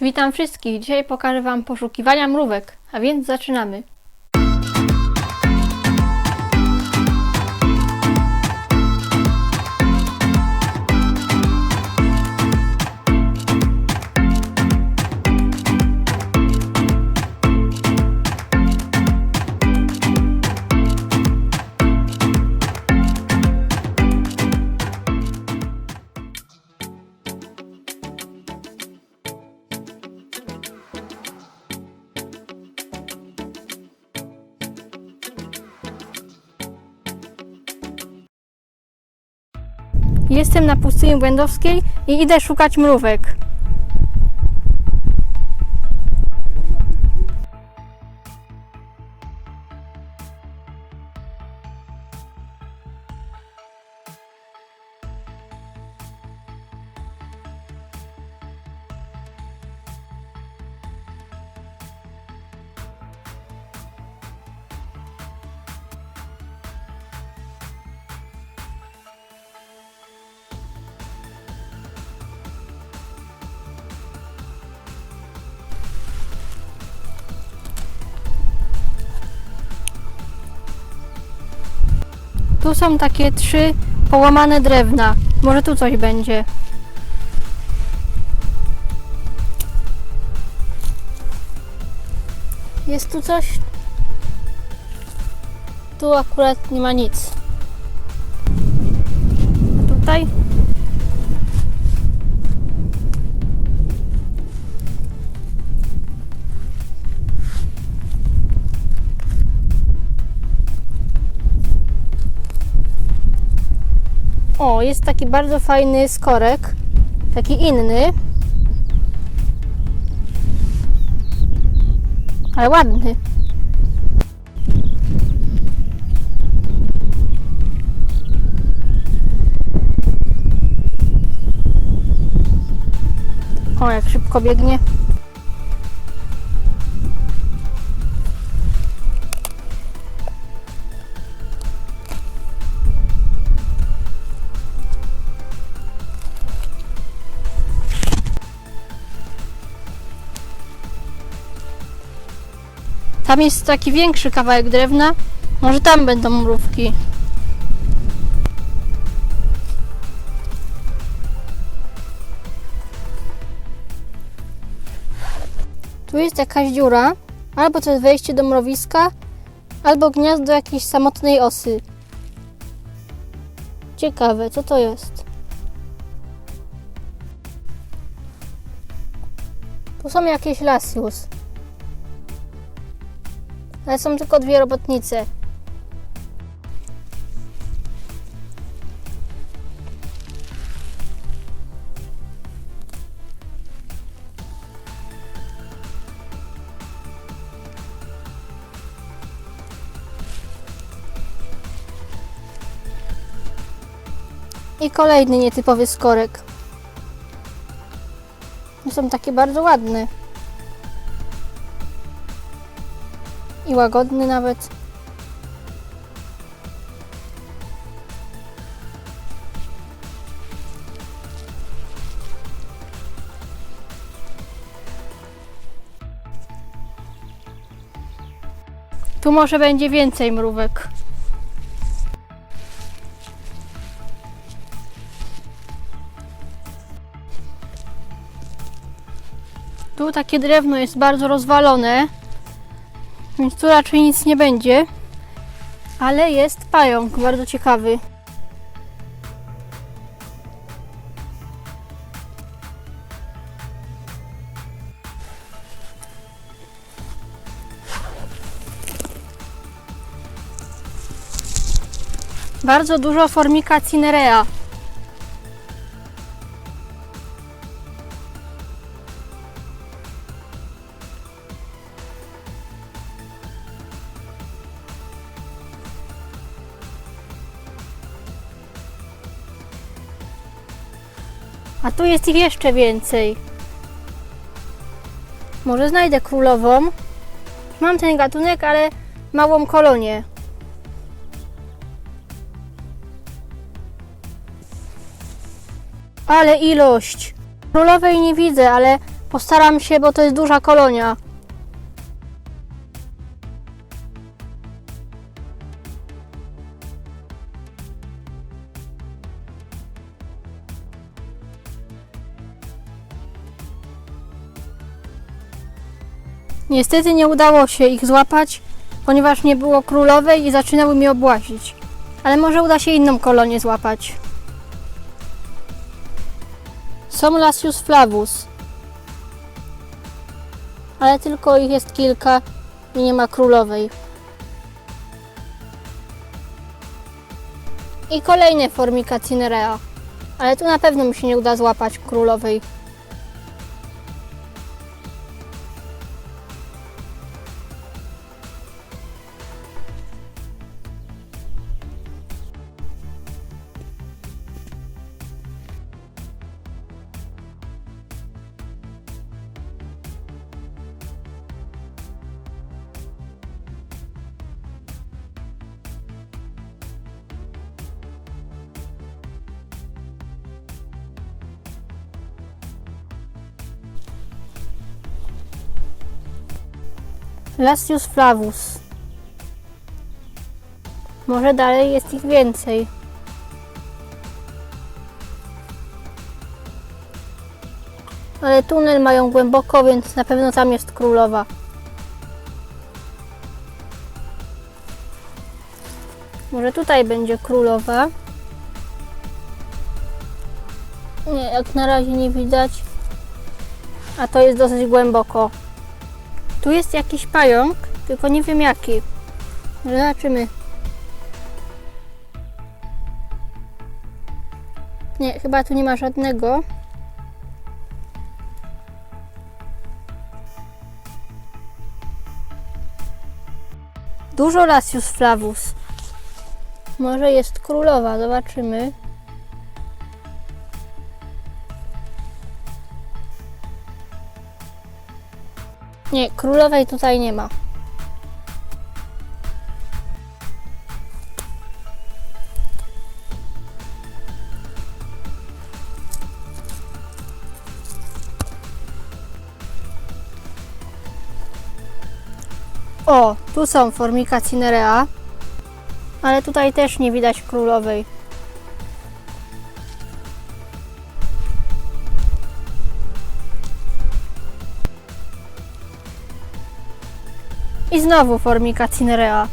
Witam wszystkich. Dzisiaj pokażę Wam poszukiwania mrówek, a więc zaczynamy. Jestem na pustyni Błędowskiej i idę szukać mrówek. Tu są takie trzy połamane drewna. Może tu coś będzie. Jest tu coś? Tu akurat nie ma nic. Tutaj? O, jest taki bardzo fajny skorek. Taki inny. Ale ładny. O, jak szybko biegnie. Tam jest taki większy kawałek drewna. Może tam będą mrówki. Tu jest jakaś dziura. Albo to jest wejście do mrowiska, albo gniazdo jakiejś samotnej osy. Ciekawe, co to jest? Tu są jakieś lasius. Ale są tylko dwie robotnice. I kolejny nietypowy skorek. Są takie bardzo ładne. I łagodny nawet. Tu może będzie więcej mrówek. Tu takie drewno jest bardzo rozwalone. Więc tu raczej nic nie będzie. Ale jest pająk, bardzo ciekawy. Bardzo dużo formika cinerea. A tu jest ich jeszcze więcej. Może znajdę królową. Mam ten gatunek, ale małą kolonię. Ale ilość. Królowej nie widzę, ale Postaram się, bo to jest duża kolonia. Niestety nie udało się ich złapać, ponieważ nie było królowej i zaczynały mnie obłazić. Ale może uda się inną kolonię złapać. Są Lasius flavus. Ale tylko ich jest kilka i nie ma królowej. I kolejne Formica cinerea. Ale tu na pewno mi się nie uda złapać królowej. Lasius flavus. Może dalej jest ich więcej. Ale tunel mają głęboko, więc na pewno tam jest królowa. Może tutaj będzie królowa. Nie, jak na razie nie widać. A to jest dosyć głęboko. Tu jest jakiś pająk, tylko nie wiem jaki. Zobaczymy. Nie, chyba tu nie ma żadnego. Dużo Lasius flavus. Może jest królowa, zobaczymy. Nie, królowej tutaj nie ma. O, tu są Formica cinerea, ale tutaj też nie widać królowej. I znowu Formica cinerea.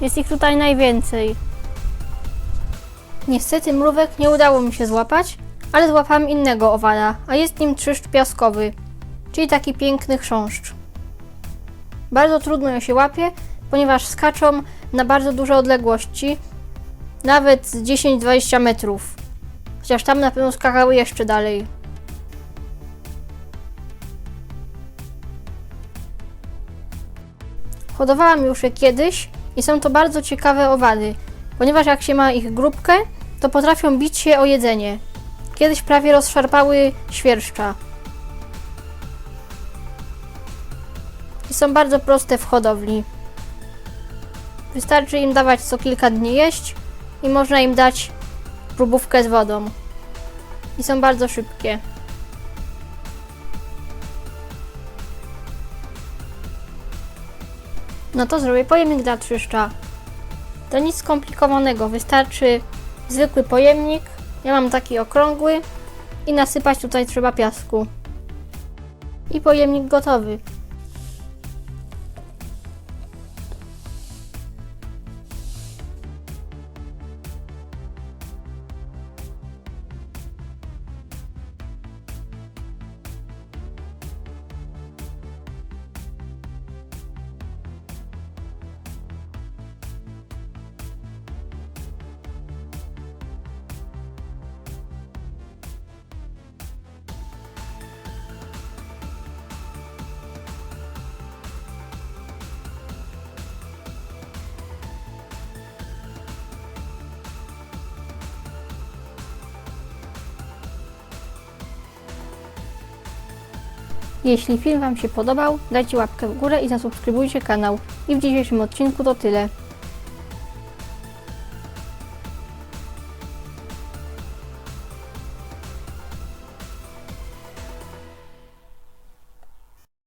Jest ich tutaj najwięcej. Niestety mrówek nie udało mi się złapać, ale złapałam innego owada, a jest nim trzeszcz piaskowy, czyli taki piękny chrząszcz. Bardzo trudno je się łapie, ponieważ skaczą na bardzo duże odległości, nawet z 10-20 metrów. Chociaż tam na pewno skakały jeszcze dalej. Hodowałam już je kiedyś i są to bardzo ciekawe owady, ponieważ jak się ma ich grupkę, to potrafią bić się o jedzenie. Kiedyś prawie rozszarpały świerszcza. I są bardzo proste w hodowli. Wystarczy im dawać co kilka dni jeść i można im dać próbówkę z wodą. I są bardzo szybkie. No to zrobię pojemnik dla trzeszcza. To nic skomplikowanego, wystarczy zwykły pojemnik. Ja mam taki okrągły i nasypać tutaj trzeba piasku. I pojemnik gotowy. Jeśli film Wam się podobał, dajcie łapkę w górę i zasubskrybujcie kanał. I w dzisiejszym odcinku to tyle.